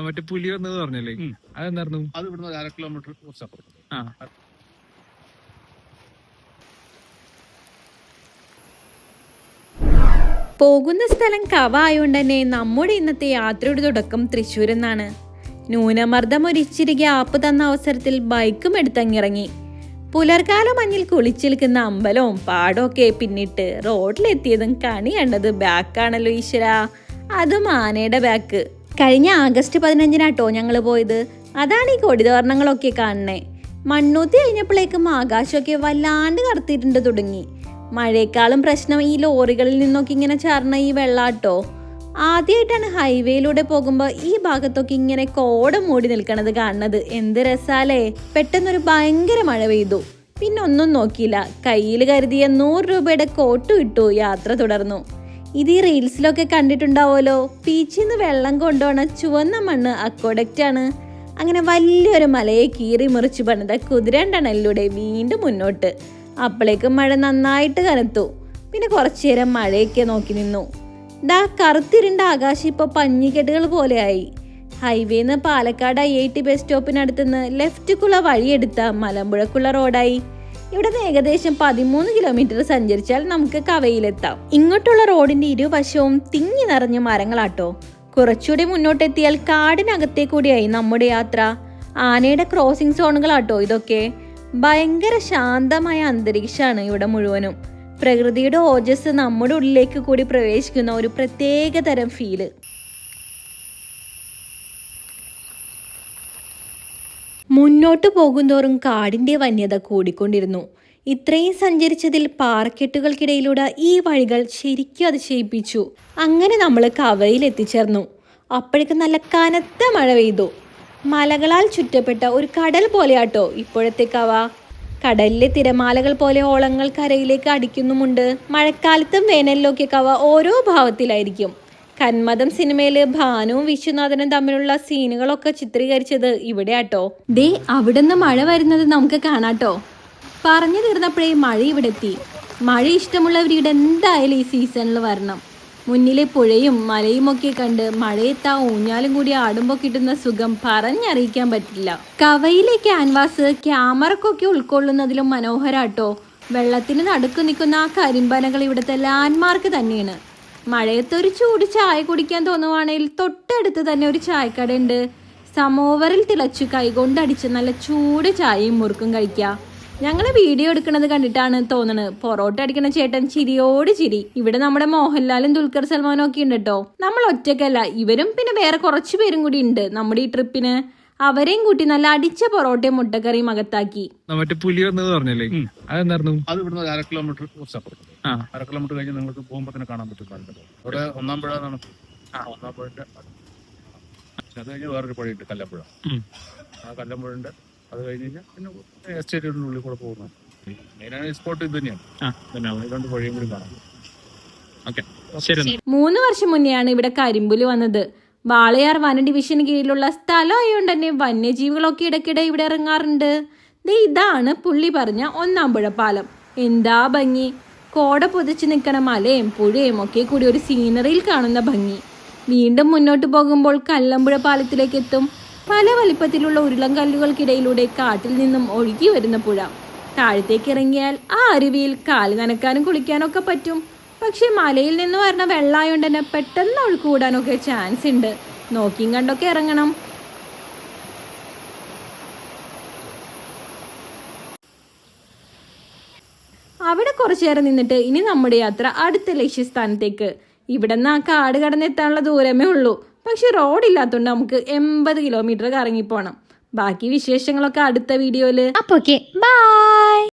മറ്റേ പുലി വന്നത് പറഞ്ഞല്ലേ. അതെന്തായിരുന്നു? അത് ഇവിടുന്ന് അര കിലോമീറ്റർ കുറച്ചപ്പുറം ആ. പോകുന്ന സ്ഥലം കവ ആയതുകൊണ്ട് തന്നെ നമ്മുടെ ഇന്നത്തെ യാത്രയുടെ തുടക്കം തൃശ്ശൂർ എന്നാണ് ന്യൂനമർദ്ദം ഒരിച്ചിരി ആപ്പ് തന്ന അവസരത്തിൽ ബൈക്കും എടുത്തങ്ങിറങ്ങി. പുലർക്കാല മഞ്ഞിൽ കുളിച്ചിൽക്കുന്ന അമ്പലവും പാടമൊക്കെ പിന്നിട്ട് റോഡിലെത്തിയതും കണി കണ്ടത് ബാക്കാണല്ലോ ഈശ്വര. അതും ആനയുടെ ബാക്ക് കഴിഞ്ഞ ആഗസ്റ്റ് പതിനഞ്ചിനാട്ടോ ഞങ്ങൾ പോയത്. അതാണ് ഈ കൊടിതോരണങ്ങളൊക്കെ കാണണേ മണ്ണൂത്തി കഴിഞ്ഞപ്പോഴേക്കും ആകാശമൊക്കെ വല്ലാണ്ട് കറുത്തിട്ടുണ്ട് തുടങ്ങി. മഴയെക്കാളും പ്രശ്നം ഈ ലോറികളിൽ നിന്നൊക്കെ ഇങ്ങനെ ചേർന്ന ഈ വെള്ളാട്ടോ. ആദ്യമായിട്ടാണ് ഹൈവേയിലൂടെ പോകുമ്പോൾ ഈ ഭാഗത്തൊക്കെ ഇങ്ങനെ കോട മൂടി നിൽക്കണത് കാണുന്നത്. എന്ത് രസാലേ. പെട്ടെന്നൊരു ഭയങ്കര മഴ പെയ്തു. പിന്നെ ഒന്നും നോക്കിയില്ല. കയ്യിൽ കരുതിയ നൂറ് രൂപയുടെ കോട്ട് ഇട്ടു. യാത്ര തുടർന്നു. ഇത് ഈ റീൽസിലൊക്കെ കണ്ടിട്ടുണ്ടാവുമല്ലോ. പീച്ചിൽ നിന്ന് വെള്ളം കൊണ്ടുപോണ ചുവന്ന മണ്ണ് ആണ് അങ്ങനെ വലിയൊരു മലയെ കീറി മുറിച്ച് പണിത കുതിരണ്ടണലിലൂടെ വീണ്ടും മുന്നോട്ട്. അപ്പോഴേക്കും മഴ നന്നായിട്ട് കനത്തു. പിന്നെ കുറച്ചു നേരം മഴയൊക്കെ നോക്കി നിന്നു. ദാ കറുത്തിരുണ്ട ആകാശം ഇപ്പോൾ പഞ്ഞിക്കെട്ടുകൾ പോലെയായി. ഹൈവേന്ന് Palakkad I I T bus സ്റ്റോപ്പിനടുത്തുനിന്ന് ലെഫ്റ്റിക്കുള്ള വഴിയെടുത്ത മലമ്പുഴക്കുള്ള റോഡായി. ഇവിടെ നിന്ന് ഏകദേശം പതിമൂന്ന് കിലോമീറ്റർ സഞ്ചരിച്ചാൽ നമുക്ക് കവയിലെത്താം. ഇങ്ങോട്ടുള്ള റോഡിന്റെ ഇരുവശവും തിങ്ങി നിറഞ്ഞ മരങ്ങളാട്ടോ. കുറച്ചുകൂടി മുന്നോട്ടെത്തിയാൽ കാടിനകത്തെ കൂടിയായി നമ്മുടെ യാത്ര. ആനയുടെ ക്രോസിംഗ് സോണുകളാട്ടോ ഇതൊക്കെ. ഭയങ്കര ശാന്തമായ അന്തരീക്ഷമാണ് ഇവിടെ മുഴുവനും. പ്രകൃതിയുടെ ഓജസ് നമ്മുടെ ഉള്ളിലേക്ക് കൂടി പ്രവേശിക്കുന്ന ഒരു പ്രത്യേക തരം ഫീൽ മുന്നോട്ട് പോകുന്തോറും കാടിന്റെ വന്യത കൂടിക്കൊണ്ടിരുന്നു. ഇത്രയും സഞ്ചരിച്ചതിൽ പാറക്കെട്ടുകൾക്കിടയിലൂടെ ഈ വഴികൾ ശരിക്കും അതിശയിപ്പിച്ചു. അങ്ങനെ നമ്മൾ കവയിൽ എത്തിച്ചേർന്നു. അപ്പോഴേക്കും നല്ല കനത്ത മഴ പെയ്തു. മലകളാൽ ചുറ്റപ്പെട്ട ഒരു കടൽ പോലെയാട്ടോ ഇപ്പോഴത്തെ കവ. കടലിലെ തിരമാലകൾ പോലെ ഓളങ്ങൾ കരയിലേക്ക് അടിക്കുന്നുമുണ്ട്. മഴക്കാലത്തും വേനലിലൊക്കെ കവ ഓരോ ഭാവത്തിലായിരിക്കും. കന്മദം സിനിമയിൽ ഭാനുവും വിശ്വനാഥനും തമ്മിലുള്ള സീനുകളൊക്കെ ചിത്രീകരിച്ചത് ഇവിടെയാട്ടോ. ദേ അവിടുന്ന് മഴ വരുന്നത് നമുക്ക് കാണാട്ടോ. പറഞ്ഞു തീർന്നപ്പോഴേ മഴ ഇവിടെ എത്തി മഴ ഇഷ്ടമുള്ളവർ ഇവിടെ എന്തായാലും ഈ സീസണിൽ വരണം. മുന്നിലെ പുഴയും മലയും ഒക്കെ കണ്ട് മഴയത്ത് ഊഞ്ഞാലും കൂടി ആടുമ്പോൾ കിട്ടുന്ന സുഖം പറഞ്ഞറിയിക്കാൻ പറ്റില്ല. കവയിലെ ക്യാൻവാസ് ക്യാമറക്കൊക്കെ ഉൾക്കൊള്ളുന്നതിലും മനോഹരാട്ടോ. വെള്ളത്തിന് നടുക്ക് നിൽക്കുന്ന ആ കരിമ്പനകൾ ഇവിടുത്തെ ലാൻഡ്മാർക്ക് തന്നെയാണ്. മഴയത്ത് ഒരു ചൂട് ചായ കുടിക്കാൻ തോന്നുവാണെങ്കിൽ തൊട്ടടുത്ത് തന്നെ ഒരു ചായക്കട സമോവറിൽ തിളച്ചു കൈകൊണ്ടടിച്ച് നല്ല ചൂട് ചായയും മുറുക്കും കഴിക്കുക ഞങ്ങൾ വീഡിയോ എടുക്കുന്നത് കണ്ടിട്ടാണ് തോന്നുന്നത് പൊറോട്ട അടിക്കണ ചേട്ടൻ ചിരിയോട് ചിരി. ഇവിടെ നമ്മുടെ മോഹൻലാലും ദുൽഖർ സൽമാനും ഒക്കെ ഉണ്ട് കേട്ടോ നമ്മൾ ഒറ്റയ്ക്കല്ല ഇവരും പിന്നെ വേറെ കുറച്ച് പേരും കൂടി ഉണ്ട് നമ്മുടെ ഈ ട്രിപ്പിന് അവരെയും കൂട്ടി നല്ല അടിച്ച പൊറോട്ടയും മുട്ടക്കറിയും അകത്താക്കി. മറ്റേ പുലി വന്നത് പറഞ്ഞല്ലേ. അതെന്തായിരുന്നു? അത് ഇവിടുന്ന് അര കിലോമീറ്റർ കുറച്ചപ്പുറം ആ. അര കിലോമീറ്റർ കഴിഞ്ഞ് നിങ്ങൾക്ക് പോകുമ്പോൾ തന്നെ കാണാൻ പറ്റും പാലക്കാട് അവിടെ ഒന്നാം പുഴ എന്നാണ്. ആ. ഒന്നാം പുഴന്റെ അത് കഴിഞ്ഞ് വേറൊരു പുഴയുണ്ട് കല്ലമ്പുഴ. ആ കല്ലമ്പുഴന്റെ അത് കഴിഞ്ഞ് കഴിഞ്ഞാൽ പിന്നെ എസ്റ്റേറ്റിന്റെ ഉള്ളിൽ കൂടെ പോകുന്നത് മെയിനാണ് സ്പോട്ട് ഇത് തന്നെയാണ്. പിന്നെ അവിടെ രണ്ട് പുഴയും കൂടി കാണാം. ഓക്കെ. മൂന്ന് വർഷം മുന്നെയാണ് ഇവിടെ കരിമ്പുലി വന്നത്. വാളയാർ വന ഡിവിഷന് കീഴിലുള്ള സ്ഥലമായതുകൊണ്ട് തന്നെ വന്യജീവികളൊക്കെ ഇടയ്ക്കിടെ ഇവിടെ ഇറങ്ങാറുണ്ട്. ദേ ഇതാണ് പുള്ളി പറഞ്ഞ ഒന്നാം പുഴപ്പാലം. പാലം എന്താ ഭംഗി? കോട പൊതിച്ച് നിൽക്കണ മലയും പുഴയും ഒക്കെ കൂടി ഒരു സീനറിയിൽ കാണുന്ന ഭംഗി. വീണ്ടും മുന്നോട്ട് പോകുമ്പോൾ കല്ലമ്പുഴ പാലത്തിലേക്ക് എത്തും. പല വലിപ്പത്തിലുള്ള ഉരുളം കല്ലുകൾക്കിടയിലൂടെ കാട്ടിൽ നിന്നും ഒഴുകി വരുന്ന പുഴ. താഴത്തേക്ക് ഇറങ്ങിയാൽ ആ അരുവിയിൽ കാൽ നനക്കാനും കുളിക്കാനൊക്കെ പറ്റും. പക്ഷെ മലയിൽ നിന്ന് വരുന്ന വെള്ളമായോണ്ട് തന്നെ പെട്ടെന്ന് ഒഴുക്ക് കൂടാനൊക്കെ ചാൻസ് ഉണ്ട്. നോക്കിയും കണ്ടൊക്കെ ഇറങ്ങണം. അവിടെ കുറച്ചു നേരം നിന്നിട്ട് ഇനി നമ്മുടെ യാത്ര അടുത്ത ലക്ഷ്യസ്ഥാനത്തേക്ക്. ഇവിടെ നിന്ന് ആ കാട് കടന്നെത്താനുള്ള ദൂരമേ ഉള്ളൂ. പക്ഷെ റോഡില്ലാത്തതുകൊണ്ട് നമുക്ക് എൺപത് കിലോമീറ്റർ കറങ്ങിപ്പോണം. ബാക്കി വിശേഷങ്ങളൊക്കെ അടുത്ത വീഡിയോയിൽ അപ്പൊ ബൈ